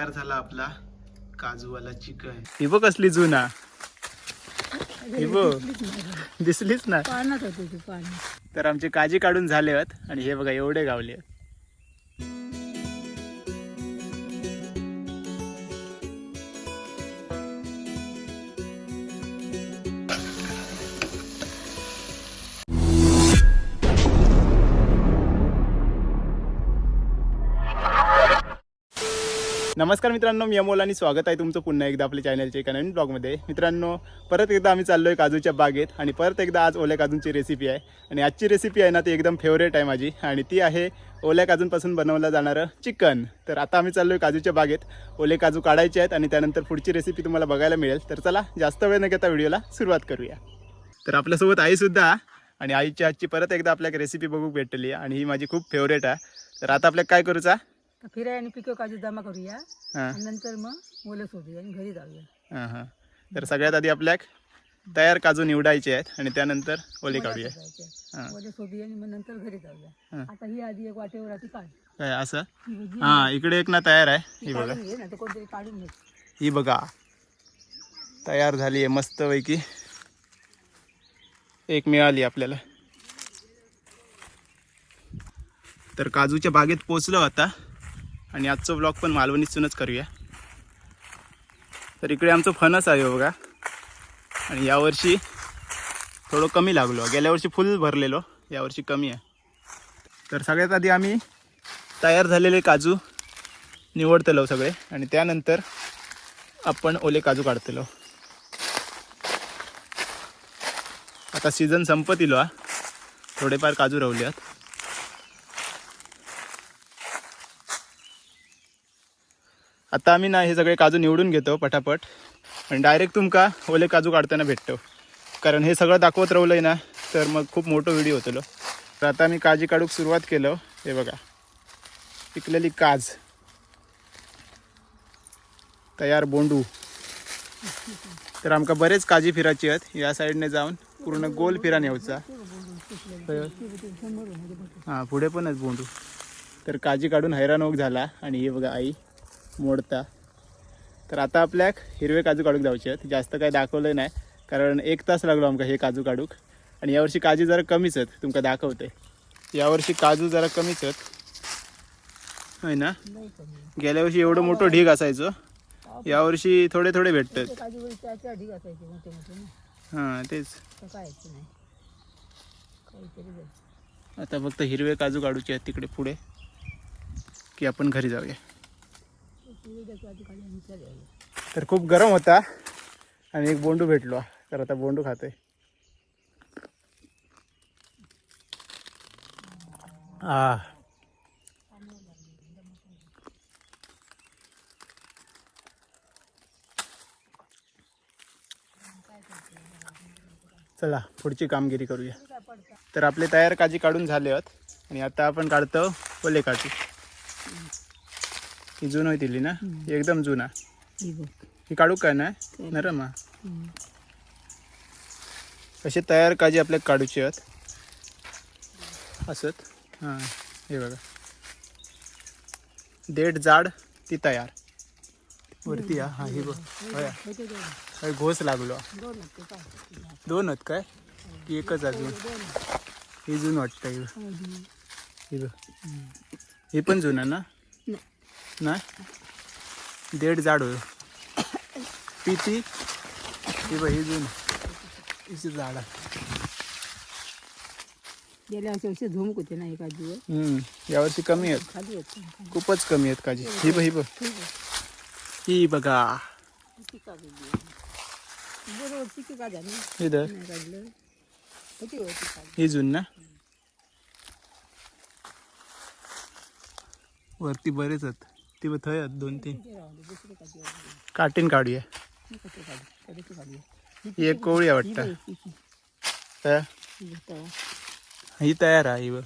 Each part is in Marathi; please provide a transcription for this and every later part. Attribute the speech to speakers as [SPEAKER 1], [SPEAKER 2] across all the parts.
[SPEAKER 1] तयार झाला आपला काजूवाला चिकन. ही बघ कसली जुना. ही बघ. दिसलीच ना.
[SPEAKER 2] पाण्यात होते ते पाणी
[SPEAKER 1] तर आमचे काजी काढून झाले आहेत आणि हे बघा एवढे गावले आहेत. नमस्कार मित्रांनो मी अमोल आणि स्वागत आहे तुमचं पुन्हा एकदा आपल्या चॅनलच्या एका नवीन ब्लॉगमध्ये मित्रांनो परत एकदा आम्ही चाललो आहे काजूच्या बागेत आणि परत एकदा आज ओल्या काजूंची रेसिपी आहे. आणि आजची रेसिपी आहे ना ती एकदम फेवरेट आहे माझी. आणि ती आहे ओल्या काजूंपासून बनवलं जाणारं चिकन तर आता आम्ही चाललो आहे काजूच्या बागेत. ओले काजू काढायचे आहेत आणि त्यानंतर पुढची रेसिपी तुम्हाला बघायला मिळेल. तर चला जास्त वेळ न घेता व्हिडिओला सुरुवात करूया. तर आपल्यासोबत आईसुद्धा आणि आईची आजची परत एकदा आपल्याला रेसिपी बघू भेटली आणि ही माझी खूप फेवरेट आहे. तर आता आपल्याला काय करूचा?
[SPEAKER 2] तर फिराय आणि पिको काजू जमा करूया
[SPEAKER 1] हां.
[SPEAKER 2] आणि नंतर मग मुलं शोधूया आणि घरी जाऊया.
[SPEAKER 1] हां हां. तर सगळ्यात आधी आपल्याक तयार काजू निवडायचे आहेत आणि त्यानंतर ओले काढूया. हां.
[SPEAKER 2] शोधूया आणि मग नंतर घरी जाऊया.
[SPEAKER 1] हां.
[SPEAKER 2] आता ही आधी एक वाटेवर आधी काढ.
[SPEAKER 1] काय असं?
[SPEAKER 2] ही
[SPEAKER 1] हां इकडे एक ना तयार आहे.
[SPEAKER 2] ही
[SPEAKER 1] बघा.
[SPEAKER 2] काढून घे ना तर कोणतरी काढून घे.
[SPEAKER 1] ही बघा. तयार झाली आहे मस्तपैकी. एक मिळाली आपल्याला. तर काजूच्या बागेत पोचलो आता. आणि आजचं ब्लॉग पण मालवणीतूनच करूया. तर इकडे आमचं फणस आहे बघा. आणि यावर्षी थोडं कमी लागलो. गेल्या वर्षी फुल भरलेलो. यावर्षी कमी आहे. तर सगळ्यात आधी आम्ही तयार झालेले काजू निवडतलो सगळे. आणि त्यानंतर आपण ओले काजू काढतलो. आता सीझन संपत इलो हा. थोडेफार काजू रावल्यात. आता आम्ही ना हे सगळे काजू निवडून घेतो पटापट. आणि डायरेक्ट तुमका ओले काजू काढताना भेटतो. कारण हे सगळं दाखवत राहिलं ना तर मग खूप मोठं व्हिडिओ होतलो. तर आता मी काजी काढूक सुरुवात केलं. हे बघा. पिकलेली काज. तयार बोंडू. तर आमका बरेच काजी फिरायची आहेत. या साईडने जाऊन पूर्ण गोल फिरा न्यायचा. हां पुढे पण आहेत बोंडू. तर काजी काढून हैराण होक झाला. आणि हे बघा आई. मोडता. तर आता आपल्याक हिरवे काजू काढूक जावचे आहेत. जास्त काही दाखवलं नाही. कारण एक तास लागलो आमका हे काजू काढूक. आणि यावर्षी काजू जरा कमीच आहेत तुमका दाखवते. यावर्षी काजू जरा कमीच आहेत. होय ना? गेल्या वर्षी एवढं मोठं ढीग असायचं. यावर्षी थोडे थोडे भेटतात. हां तेच. आता फक्त हिरवे काजू काढूचे आहेत तिकडे पुढे. की आपण घरी जाऊया
[SPEAKER 2] पिवळे त्याच्या आधी काढून आणि त्या द्यायला.
[SPEAKER 1] तर खूप गरम होता आणि एक बोंडू भेटलो. तर आता बोंडू खातोय. हा चला पुढची कामगिरी करूया. तर आपले तयार काजी काढून झाले आहेत. आणि आता आपण काढतो ओले काजू ही जून होती ना? एकदम जुना
[SPEAKER 2] ही बघ.
[SPEAKER 1] ही काढू काय ना नरम हा. असे तयार काजी आपल्याला काढूचे आहेत. असत. हां हे बघा. देठ जाड ती तयार. वरती हा हा ही बघ. घोस लागलो.
[SPEAKER 2] दोन आहेत काय?
[SPEAKER 1] की एकच अजून. ही जून वाटतं ही बघ. ही पण जुना ना. ना? देठ जाड होय. ती ती ही बघ ही जून. हिची आहे
[SPEAKER 2] गेल्या वर्षी असे झुमक होते ना दिवस
[SPEAKER 1] हम्म, यावर्षी कमी आहेत.
[SPEAKER 2] खाली येत
[SPEAKER 1] खूपच कमी आहेत काजी. ही बघ ही बघ. ही. बघा.
[SPEAKER 2] बरोबर झाली?
[SPEAKER 1] ही धर.
[SPEAKER 2] नाही काढलं. किती होती काढली
[SPEAKER 1] ही जून ना? वरती बरेच आहेत. ती बघ थंय दोन तीन. काटीन काढूया ही एक कोवळी तर ही तयार? आहे ही बघ.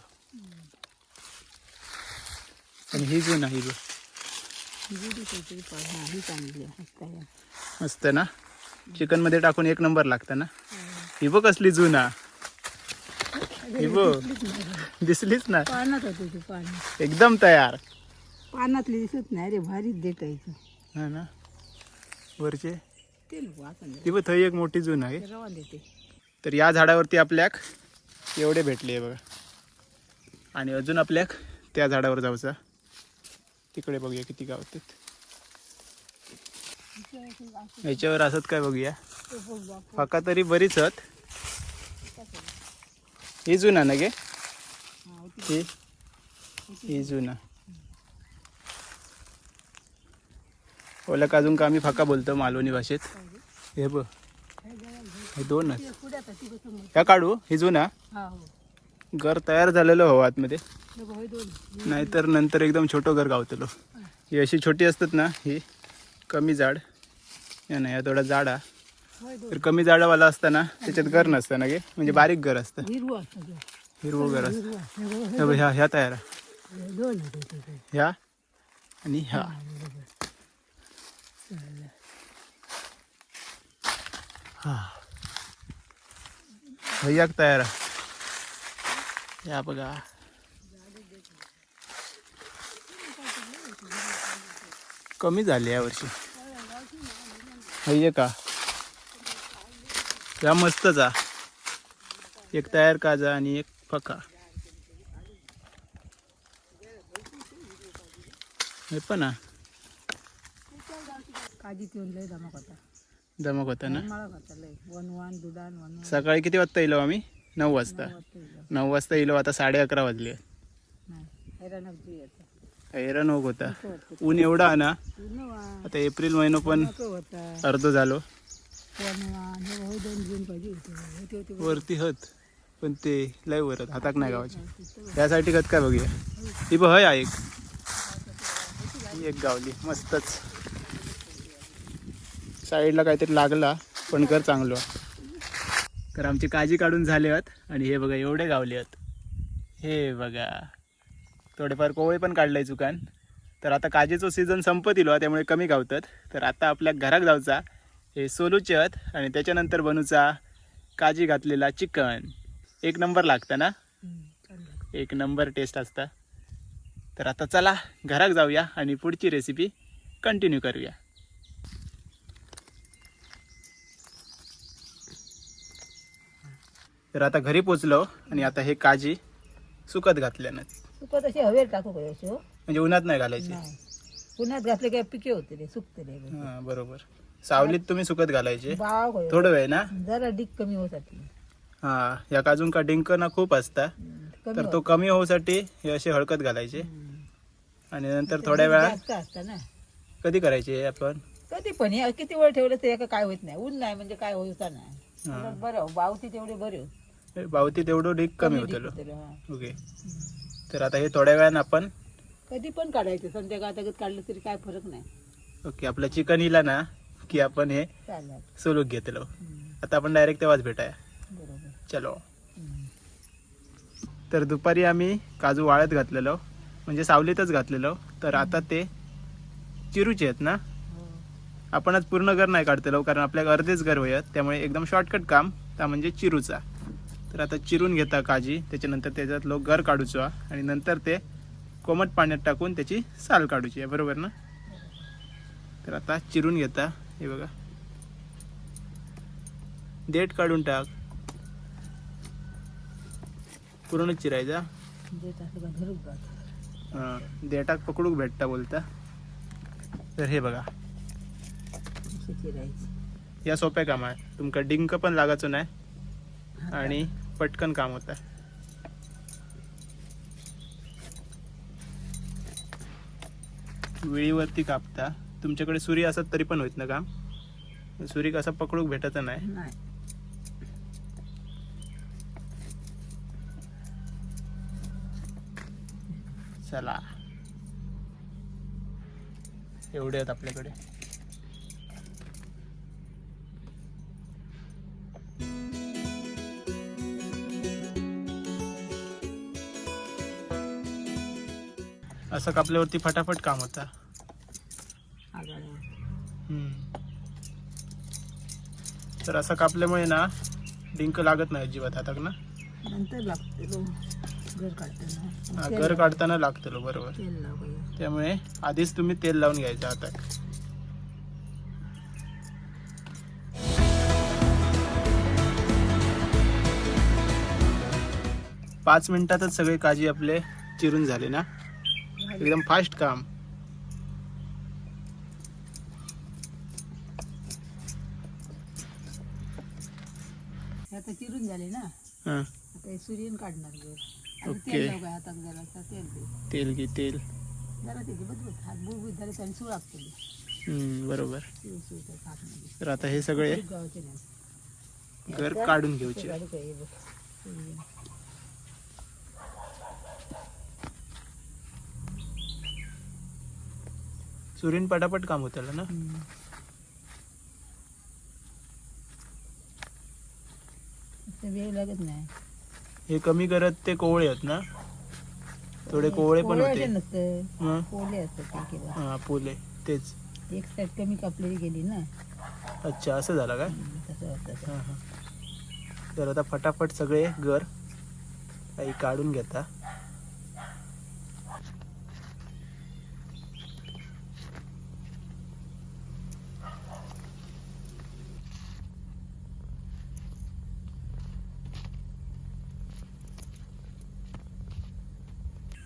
[SPEAKER 1] आणि ही जून आहे ही बघ.
[SPEAKER 2] ही
[SPEAKER 1] मस्त ना? चिकनमध्ये टाकून एक नंबर लागतं ना? ही. बघ कसली जुना. ही बघ. दिसलीच ना एकदम तयार.
[SPEAKER 2] पानातली दिसत नाही रे भारीच देटायचं.
[SPEAKER 1] हा ना? वरचे?
[SPEAKER 2] ते
[SPEAKER 1] ती पण थंय एक मोठी जून आहे.
[SPEAKER 2] रवा देते.
[SPEAKER 1] तर या झाडावरती आपल्याक एवढे भेटले आहे बघा. आणि अजून आपल्याक त्या झाडावर जाऊचा. तिकडे बघूया किती गावतात याच्यावर असत काय बघूया. फाका तरी बरीच आहेत. ही जुना ना गे? ही जुना. ओल्या अजून का आम्ही फाका बोलतो मालवणी भाषेत? हे बघ. हे दोनच ह्या काढू? हे जुना? घर तयार झालेलं हो आतमध्ये. नाहीतर नंतर एकदम छोटं घर गावतलो. ही अशी छोटी असतात ना ही कमी जाड या नाही या थोडा जाडा. तर कमी जाडावाला असताना त्याच्यात घर नसतं ना गे? म्हणजे बारीक घर असतं.
[SPEAKER 2] हिरवं
[SPEAKER 1] घर असतं. ह्या ह्या तयार ह्या आणि ह्या.
[SPEAKER 2] हा, बरोबर. चालेल.
[SPEAKER 1] हा भैयाक तयार या बघा. कमी झाली यावर्षी भैया का? या मस्तचा एक तयार काजा आणि एक फका. हे पण
[SPEAKER 2] येऊन लय धमक होता
[SPEAKER 1] होता ना
[SPEAKER 2] मला होता लय वन वन दुडान वन वन
[SPEAKER 1] सकाळी किती वाजता येलो आम्ही नऊ वाजता. नऊ वाजता येलो आता साडे अकरा वाजले
[SPEAKER 2] नाही येतं.
[SPEAKER 1] हैराण होत होता
[SPEAKER 2] नको.
[SPEAKER 1] ऊन एवढा ना
[SPEAKER 2] पूर्ण.
[SPEAKER 1] आता एप्रिल महिना पण
[SPEAKER 2] नको होता.
[SPEAKER 1] अर्ध झालो
[SPEAKER 2] वन वन. हे बघ, होय दोन जून पाहिजे होते. होते, होते, होते.
[SPEAKER 1] वरती हत पण ते लय वरत हाताक नाही गावाचे त्यासाठी खत काय बघूया ही बघ हय एक ही एक गावली मस्तच साईडला काहीतरी लागला पण कर चांगलं. तर आमची काजी काढून झाले आहेत आणि हे बघा एवढे गावले आहेत. हे बघा. थोडेफार कोवळे पण काढलंय चुकान तर आता काजीचं सीझन संपत इलो त्यामुळे कमी गावतात. तर आता आपल्या घराक जाऊचा हे सोलूचे आहेत आणि त्याच्यानंतर बनूचा काजी घातलेला चिकन. एक नंबर लागतं ना? एक नंबर टेस्ट असता. तर आता चला घरात जाऊया आणि पुढची रेसिपी कंटिन्यू करूया. तर आता घरी पोचलो आणि आता हे काजी सुकत घातल्यानं.
[SPEAKER 2] सुकत अशी हवेत टाकू अशी हो?
[SPEAKER 1] म्हणजे उन्हात नाही घालायची.
[SPEAKER 2] नाही. पुण्यात घातले काय पिके होते सुकते
[SPEAKER 1] हा बरोबर. सावलीत तुम्ही सुकत घालायचे. थोडं वेळ ना?
[SPEAKER 2] जरा डिक कमी होसाठी
[SPEAKER 1] हा या काजून का डिंक ना खूप असता. तर तो कमी होऊसाठी हे असे हळकत घालायचे. आणि नंतर थोड्या
[SPEAKER 2] ना.
[SPEAKER 1] कधी करायचे आपण?
[SPEAKER 2] कधी पण किती वेळ ठेवलं तर एका काय होत नाही. ऊन नाही म्हणजे काय होता नाही. बरं बावती तेवढे बरे
[SPEAKER 1] बावती तेवढं ढीक कमी
[SPEAKER 2] डिक
[SPEAKER 1] होतलो
[SPEAKER 2] होतलो, हा.
[SPEAKER 1] ओके. तर आता हे थोड्या वेळानं आपण
[SPEAKER 2] कधी पण काढायचं संध्याकाळ काढलं तरी काय फरक नाही.
[SPEAKER 1] ओके आपलं चिकन इला ना की आपण हे सोलूक घेतलो आता आपण डायरेक्ट तेव्हाच भेटाय. चलो. तर दुपारी आम्ही काजू वाळत घातलेलो म्हणजे सावलीतच घातलेलो तर आता ते चिरूचे आहेत ना?
[SPEAKER 2] हो.
[SPEAKER 1] आपण आज पूर्ण घर नाही काढतलो कारण आपल्याला अर्धेच घर होयत त्यामुळे एकदम शॉर्टकट काम त्या म्हणजे चिरूचा. तर आता चिरून घेता काजी त्याच्यानंतर त्याच्यात लोक घर काढूचो आणि नंतर ते कोमट पाण्यात टाकून त्याची साल काढूची आहे बरोबर ना? तर आता चिरून घेता हे बघा. देठ काढून टाक. पूर्ण चिरायचा.
[SPEAKER 2] जे
[SPEAKER 1] देठाक पकडूक भेटता बोलता. तर हे बघा. या सोप्या काम आहे तुमका डिंक पण लागायचो नाही. आणि पटकन काम होता वेळीवरती कापता. तुमच्याकडे सुरी असत तरी पण होत ना काम? सुरी कसं पकडूक भेटत नाही.
[SPEAKER 2] नाही.
[SPEAKER 1] चला. एवढे आहेत आपल्याकडे. असं कापल्यावरती फटाफट काम होता. तर असं कापल्यामुळे ना डिंक लागत नाही अजिबात हाताक ना?
[SPEAKER 2] नंतर घर काढताना.
[SPEAKER 1] हा,
[SPEAKER 2] तेल
[SPEAKER 1] घर
[SPEAKER 2] लाव-
[SPEAKER 1] काढताना लागतं बरोबर. त्यामुळे आधीच तुम्ही तेल लावून घ्यायचं आता. पाच मिनिटातच सगळे काजी आपले चिरून झाले ना? एकदम फास्ट काम.
[SPEAKER 2] हे आता चिरून झाले ना?
[SPEAKER 1] हां.
[SPEAKER 2] आता सुरीन काढणार गर
[SPEAKER 1] ओके.
[SPEAKER 2] तेल हातात तेल दे.
[SPEAKER 1] तेल घे तेल.
[SPEAKER 2] जरा त्याची बदबूत हात झाले त्याने
[SPEAKER 1] हम्म, बरोबर.
[SPEAKER 2] सुळ सुळ त्या हातमध्ये
[SPEAKER 1] तर आता हे सगळे
[SPEAKER 2] गावाचे नाही.
[SPEAKER 1] घर काढून घ्यायचे
[SPEAKER 2] हे बघ. सुरीन
[SPEAKER 1] पटापट काम होतं ना?
[SPEAKER 2] वेळ लागत नाही.
[SPEAKER 1] हे कमी करत ते कोवळे आहेत ना? थोडे कोवळे पण होते.
[SPEAKER 2] नसतं.
[SPEAKER 1] हं.
[SPEAKER 2] असतात ते
[SPEAKER 1] हा पोले. तेच.
[SPEAKER 2] एक साईड कमी कापलेली गेली ना?
[SPEAKER 1] अच्छा असं झालं काय?
[SPEAKER 2] हम्म, तसं होतं
[SPEAKER 1] हा, हा. तर आता फटाफट सगळे घर काही काढून घेता.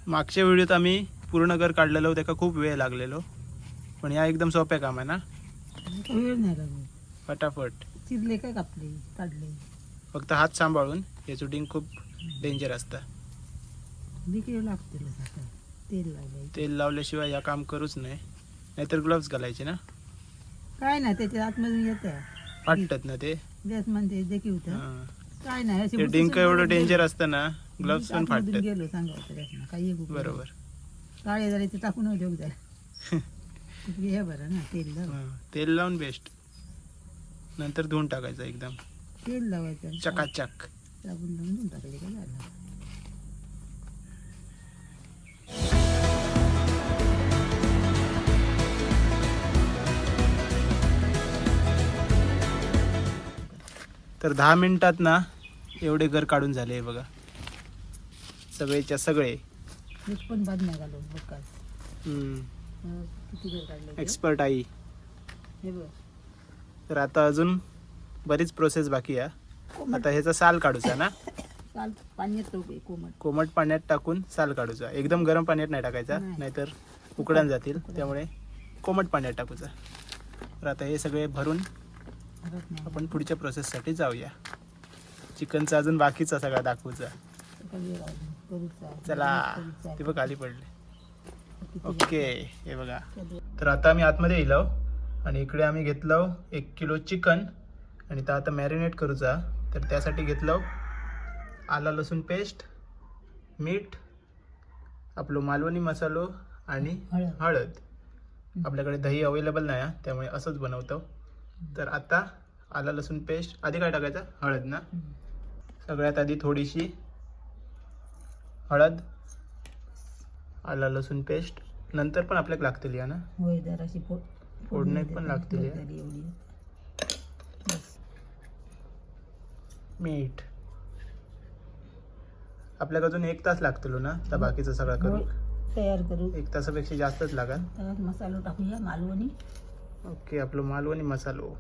[SPEAKER 1] मागच्या व्हिडिओत आम्ही पूर्ण घर काढलेलो त्याका खूप वेळ लागलेलो. पण या एकदम सोप्या काम आहे ना?
[SPEAKER 2] आता वेळ नाही लागत
[SPEAKER 1] फटाफट.
[SPEAKER 2] चिरले काय कापले? काढले.
[SPEAKER 1] फक्त हात सांभाळून हे शूटिंग खूप डेंजर असतं.
[SPEAKER 2] विक्री लागते आता? तेल
[SPEAKER 1] तेल लावल्याशिवाय या काम करूच नाही नाहीतर ग्लोव्स घालायचे ना?
[SPEAKER 2] काय नाही त्याच्या आतमधून येतं.
[SPEAKER 1] फाटतात ना ते?
[SPEAKER 2] गॅस म्हणते होतं.
[SPEAKER 1] हा.
[SPEAKER 2] काय नाही असे
[SPEAKER 1] ते
[SPEAKER 2] बुटं
[SPEAKER 1] डिंक एवढं
[SPEAKER 2] गेलो.
[SPEAKER 1] डेंजर असतं ना ग्लोव्स पण
[SPEAKER 2] आतमधून
[SPEAKER 1] फाटतात.
[SPEAKER 2] गेलो सांगायचं त्यातनं काही एक उपयोग
[SPEAKER 1] बरोबर.
[SPEAKER 2] नाही. काळे जरा ते टाकून उद्योग जाय हे बरं ना तेल लाव.
[SPEAKER 1] हा. तेल लावून बेस्ट नंतर धुवून टाकायचं एकदम.
[SPEAKER 2] तेल लावायचं
[SPEAKER 1] चकाचक.
[SPEAKER 2] साबण लावून धुवून टाकायचं काय झालं?
[SPEAKER 1] तर दहा मिनिटात ना एवढे घर काढून झाले बघा. सगळेच्या सगळे.
[SPEAKER 2] एक पण बाद नाही घालून बघ काय अं, किती घर काढले ते?
[SPEAKER 1] एक्सपर्ट आई.
[SPEAKER 2] हे बघ.
[SPEAKER 1] तर आता अजून बरीच प्रोसेस बाकी आहे.
[SPEAKER 2] कोमट.
[SPEAKER 1] आता ह्याचा साल काढूचा ना?
[SPEAKER 2] पाण्यात कोमट.
[SPEAKER 1] कोमट पाण्यात टाकून साल काढूचा. एकदम गरम पाण्यात नाही टाकायचा
[SPEAKER 2] नाही.
[SPEAKER 1] नाहीतर उकडान जातील. त्यामुळे कोमट पाण्यात टाकूचा. तर आता हे सगळे भरून आपण पुढच्या प्रोसेससाठी जाऊया. चिकनचा अजून बाकीचा सगळा दाखवूचा. चला. ते बघ खाली पडले. ओके हे बघा? तर आता आम्ही आतमध्ये येलो आणि इकडे आम्ही घेतलो एक किलो चिकन. आणि तर आता मॅरिनेट करूचा. तर त्यासाठी घेतलो आला लसूण पेस्ट मीठ आपलो मालवणी मसालो आणि
[SPEAKER 2] हळद.
[SPEAKER 1] आपल्याकडे दही अवेलेबल नाही त्यामुळे असंच बनवतो. तर आता आला लसूण पेस्ट आधी काय टाकायचं? हळद ना. सगळ्यात आधी थोडीशी हळद आला लसूण पेस्ट नंतर पण आपल्याला लागतील या ना?
[SPEAKER 2] जराशी
[SPEAKER 1] फोडणी पण लागतील हे. मीठ. आपल्याला अजून एक तास लागतो ना? तर बाकीचं सगळं करू
[SPEAKER 2] तयार करू.
[SPEAKER 1] एक तासापेक्षा जास्तच लागल
[SPEAKER 2] मसाला टाकूया मालवणी.
[SPEAKER 1] ओके आपलं मालवणी मसालो.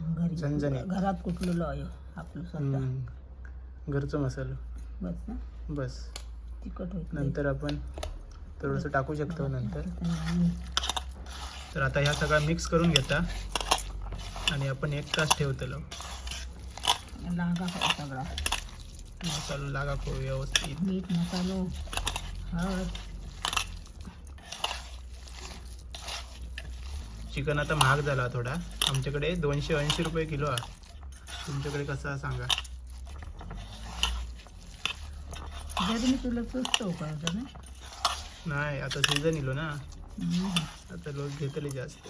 [SPEAKER 2] घरी
[SPEAKER 1] झणझणीत.
[SPEAKER 2] घरात कुठलेलो आहे? आपलं स्वतः
[SPEAKER 1] हम्म. घरचं मसालो.
[SPEAKER 2] बस ना.
[SPEAKER 1] बस.
[SPEAKER 2] तिखट होत
[SPEAKER 1] नंतर आपण थोडंसं टाकू शकतो नंतर.
[SPEAKER 2] आणि
[SPEAKER 1] तर आता ह्या सगळा मिक्स करून घेता आणि आपण एक तास ठेवतलो.
[SPEAKER 2] लागा सगळा?
[SPEAKER 1] मसालो लागा खूप व्यवस्थित.
[SPEAKER 2] मीठ मसालो हळद.
[SPEAKER 1] चिकन आता महाग झाला थोडा. आमच्याकडे दोनशे ऐंशी रुपये किलो आहे. तुमच्याकडे कसं सांगा.
[SPEAKER 2] जरी मी तुला स्वस्त का ना?
[SPEAKER 1] नाही आता सीझन इलो ना. आता लोक घेतले जास्त.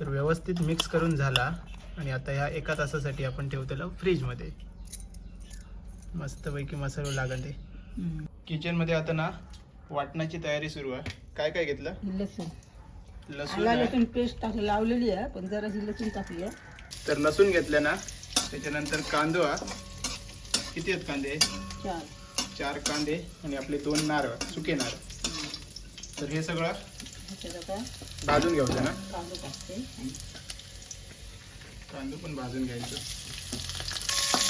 [SPEAKER 1] तर व्यवस्थित मिक्स करून झाला. आणि आता ह्या एका तासासाठी आपण ठेवतेलो फ्रीजमध्ये. मस्तपैकी मसाला लागल ते
[SPEAKER 2] हम्म.
[SPEAKER 1] किचनमध्ये आता ना वाटणाची तयारी सुरू आहे. काय काय घेतलं?
[SPEAKER 2] लसूण.
[SPEAKER 1] लसूण
[SPEAKER 2] आला
[SPEAKER 1] आहे.
[SPEAKER 2] लसूण पेस्ट टाकली लावलेली आहे पण जराशी लसूण टाकली आहे.
[SPEAKER 1] तर लसूण घेतलं ना त्याच्यानंतर कांदो हा. किती आहेत कांदे?
[SPEAKER 2] चार.
[SPEAKER 1] चार कांदे आणि आपले दोन नारळ सुके नारळ. तर हे सगळं
[SPEAKER 2] आता
[SPEAKER 1] भाजून घ्यायचं ना?
[SPEAKER 2] कांदा टाकते. आणि
[SPEAKER 1] कांदो पण भाजून घ्यायचं.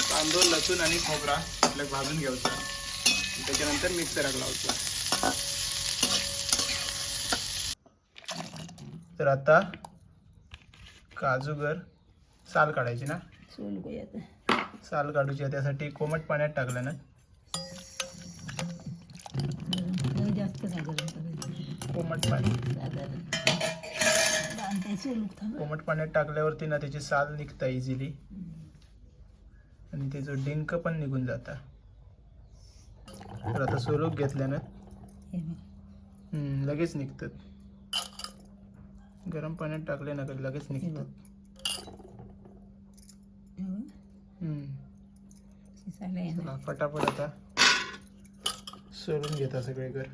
[SPEAKER 1] कांदो लसूण आणि खोबरा आपल्याला भाजून घ्यायचा. त्याच्यानंतर मिक्सराक लावायचा. तर आता काजूगर साल काढायची ना?
[SPEAKER 2] सोल
[SPEAKER 1] काढूची आहे त्यासाठी कोमट पाण्यात टाकलं ना. कोमट पाणी. कोमट पाण्यात टाकल्यावरती ना त्याची साल निघता इझिली आणि त्याचं डिंक पण निघून जाता. तर आता सोलूक घेतल्यानं लगेच निघतात. गरम पाण्यात टाकले ना की लगेच. निघतात. पटापट आता सोलून घेता सगळे घर.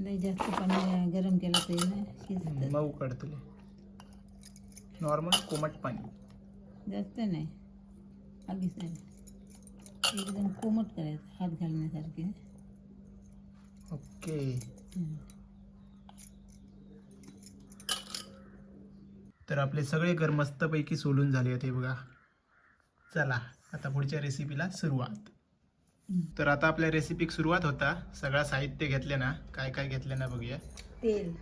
[SPEAKER 2] लय जास्त पाणी गरम केलं तर
[SPEAKER 1] मऊ काढतले. नॉर्मल कोमट पाणी.
[SPEAKER 2] जास्त नाही. आगीच नाही. एकदम कोमट करायचं हात घालण्यासारखे.
[SPEAKER 1] ओके तर आपले सगळे घर मस्तपैकी सोलून झाले होते बघा. चला आता पुढच्या रेसिपीला सुरुवात. तर आता आपल्या रेसिपीक सुरुवात होता. सगळं साहित्य घेतले ना काय काय घेतले ना बघूया.
[SPEAKER 2] तेल.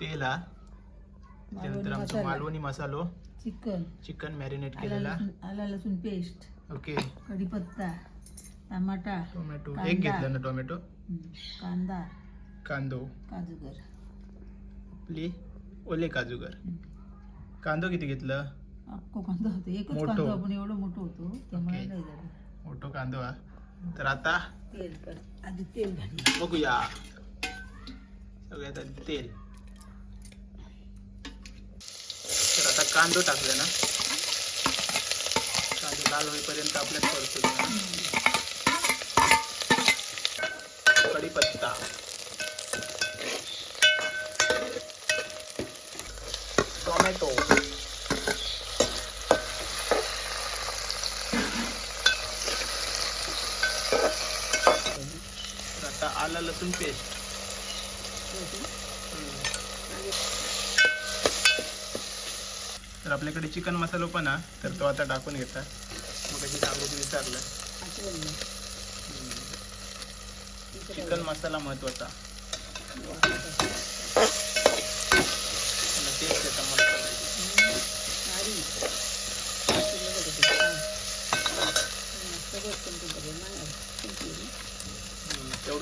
[SPEAKER 1] तेल हा. त्यानंतर आमचं मालवणी मसालो.
[SPEAKER 2] चिकन.
[SPEAKER 1] चिकन मॅरिनेट केलेला.
[SPEAKER 2] आला लसूण पेस्ट
[SPEAKER 1] ओके.
[SPEAKER 2] कढीपत्ता टमाटा
[SPEAKER 1] टोमॅटो. एक घेतलं ना टोमॅटो.
[SPEAKER 2] कांदा.
[SPEAKER 1] कांदो.
[SPEAKER 2] काजूगर.
[SPEAKER 1] आपली ओले काजूगर. कांदो किती घेतलं?
[SPEAKER 2] अख्खो कांदा होतो. एकच
[SPEAKER 1] मोठं.
[SPEAKER 2] कांदा आपण एवढं मोठं होतो त्यामुळे
[SPEAKER 1] ओके.
[SPEAKER 2] लय झालं
[SPEAKER 1] मोठो कांदो हा. तर आता
[SPEAKER 2] तेल आधी तेल घाल
[SPEAKER 1] बघूया. सगळ्यात आधी तेल. तर आता कांदो टाकले ना. कांदो लाल होईपर्यंत आपल्याला परतून कढीपत्ता. टोमॅटो आता आला लसूण पेस्ट तर आपल्याकडे चिकन मसाला पण हा तर तो आता टाकून घेता मग त्याची सांगू विचारलं चिकन मसाला महत्त्वाचा टेस्ट येतं मस्त पाहिजे.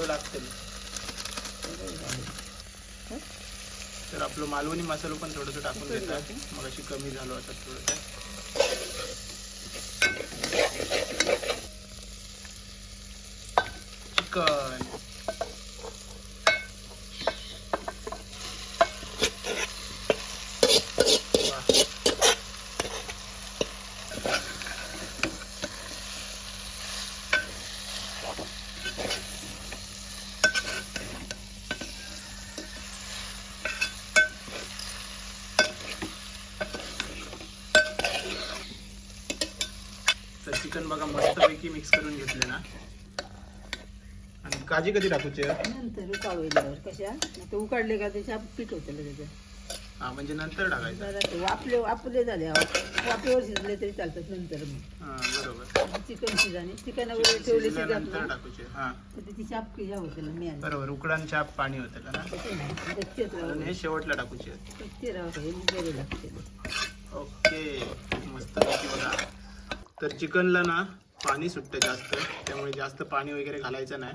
[SPEAKER 1] करू तेवढं तर आपलं मालवणी मसालो पण थोडंसं टाकून देतात. मग अशी कमी झालो असतात थोडंसं चिकन वाह. तर चिकन बघा मस्तपैकी मिक्स करून घेतले ना. आणि काजी कधी टाकूचे?
[SPEAKER 2] नंतर उकाळल्यावर कशा? ते उकाडले का त्याच्या पीठ होतं त्याचं
[SPEAKER 1] हा म्हणजे नंतर टाकायचं.
[SPEAKER 2] जरा ते वापले वापले झाले वाफेवर शिजले तरी चालतात नंतर मग.
[SPEAKER 1] हा बरोबर.
[SPEAKER 2] चिकन शिजाने चिकन वगैरे ठेवले शिजत
[SPEAKER 1] शिजल्यानंतर
[SPEAKER 2] ना
[SPEAKER 1] टाकूचे हा.
[SPEAKER 2] तर त्याची चापकी ज्या होते ना मी आणली
[SPEAKER 1] बरोबर उकडान छाप पाणी होतं ना? आणि हे शेवटला टाकूचे.
[SPEAKER 2] कच्चे राहू हे बरे लागते.
[SPEAKER 1] ओके मस्तपैकी बघा. तर चिकनला ना पाणी सुटतं जास्त त्यामुळे जास्त पाणी वगैरे घालायचं नाही.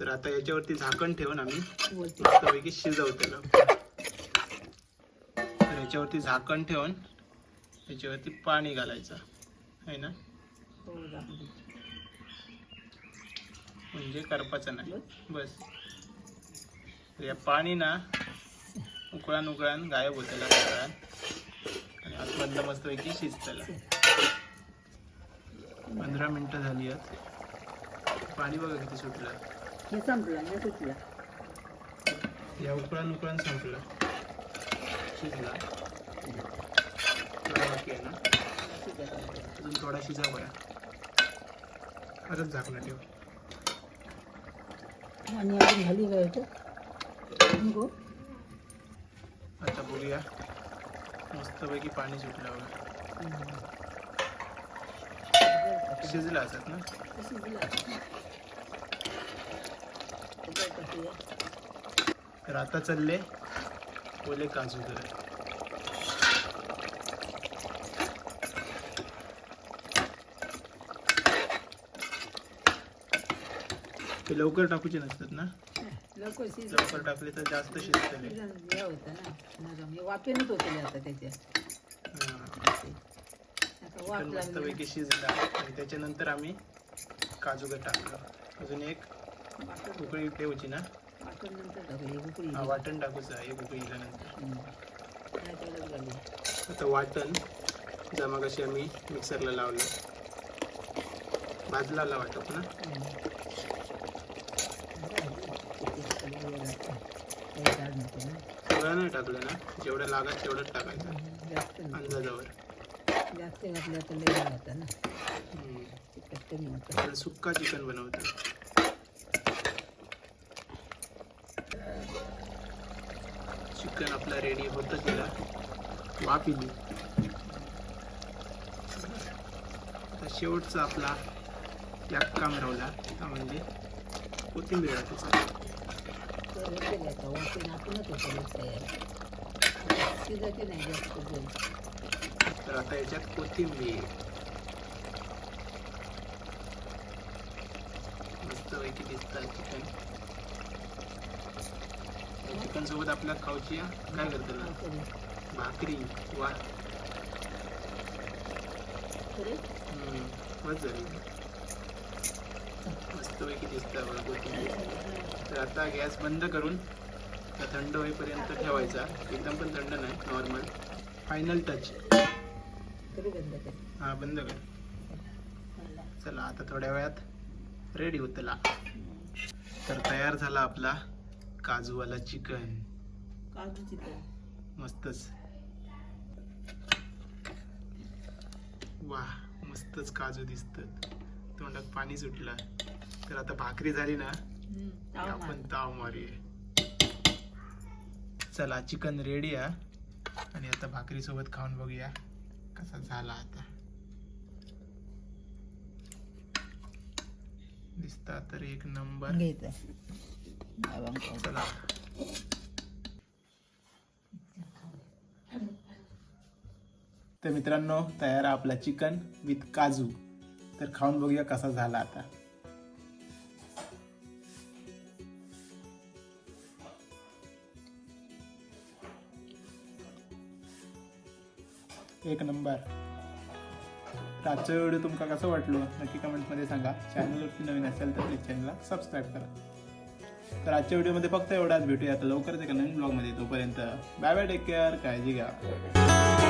[SPEAKER 1] तर आता याच्यावरती झाकण ठेवून आम्ही मस्तपैकी शिजवतेलं तर याच्यावरती झाकण ठेवून याच्यावरती पाणी घालायचं. आहे ना?
[SPEAKER 2] हो.
[SPEAKER 1] म्हणजे करपाचं नाही. बस. या पाणी ना उकळान उकळान गायब होतेला सगळ्यात आणि आतमधलं मस्तपैकी शिजतेला पंधरा मिनटं झाली आहेत. पाणी बघा किती सुटलं.
[SPEAKER 2] हे संपलं हे सुटलं.
[SPEAKER 1] या उकळान उकळान संपलं. शिजला. बाकी आहे ना. अजून थोडा शिजा बघा परत झाकणं ठेव.
[SPEAKER 2] आणि आपण झाली काय तर गो.
[SPEAKER 1] आता बघूया मस्तपैकी पाणी सुटलं बघा. शिजलं असत ना? तर आता चालले ओले काजू कर ते लवकर टाकूचे नसतात ना?
[SPEAKER 2] लवकर
[SPEAKER 1] लवकर टाकले तर जास्त शिजतले.
[SPEAKER 2] हे होतं आता त्याच्या. लागली
[SPEAKER 1] मस्तपैकी शिजला. आणि त्याच्यानंतर आम्ही काजू टाकलं. अजून एक उकळी ठेवची ना?
[SPEAKER 2] वाटण
[SPEAKER 1] हा टाकूचं एक उकळीला नंतर. आता वाटण जमा कशी आम्ही मिक्सरला लावलं. भाजलाला वाटप ना
[SPEAKER 2] सगळं
[SPEAKER 1] नाही टाकलं ना? जेवढं लागत तेवढंच टाकायचं. अंदाजावर.
[SPEAKER 2] जास्त घातलं तर लय होतं ना. तिखट कमी होतं.
[SPEAKER 1] सुक्का चिकन बनवतो. चिकन आपला रेडी होतं गेला वाफ इली आता शेवटचा आपला याक काम रावला हा म्हणजे कोथिंबीर
[SPEAKER 2] का? वाफेन आपणच होतं नाही जास्त
[SPEAKER 1] तर आता याच्यात कोथिंबीर. मस्त पैकी दिसतात चिकन चिकन सोबत आपल्या खाऊची. काय करतो ना भाकरी वा झाली. मस्तपैकी दिसतं कोथिंबीर. तर आता गॅस बंद करून थंड होईपर्यंत ठेवायचा. एकदम पण थंड नाही नॉर्मल. फायनल टच
[SPEAKER 2] बंद कर.
[SPEAKER 1] हा बंद कर. चला आता थोड्या वेळात रेडी होतला. तर तयार झाला आपला काजूवाला चिकन.
[SPEAKER 2] काजू चिकन.
[SPEAKER 1] मस्तच. वा मस्तच काजू दिसतात. तोंडात पाणी सुटलं. तर आता भाकरी झाली ना की
[SPEAKER 2] ताव मार.
[SPEAKER 1] आपण ताव मारूया. चला चिकन रेडी आहे. आणि आता भाकरी सोबत खाऊन बघूया. कसा झाला आता? दिसता तर एक नंबर. चला. तर मित्रांनो तयार आपला चिकन विथ काजू. तर खाऊन बघूया कसा झाला आता. एक नंबर. तर आजचा व्हिडिओ तुमका कसं वाटलो? नक्की कमेंटमध्ये सांगा. चॅनलवरती नवीन असेल तर प्लीज चॅनलला सबस्क्राईब करा. तर आजच्या व्हिडिओमध्ये फक्त एवढाच. भेटूया आता लवकरच एका नवीन ब्लॉगमध्ये तोपर्यंत बाय बाय टेक केअर काळजी घ्या.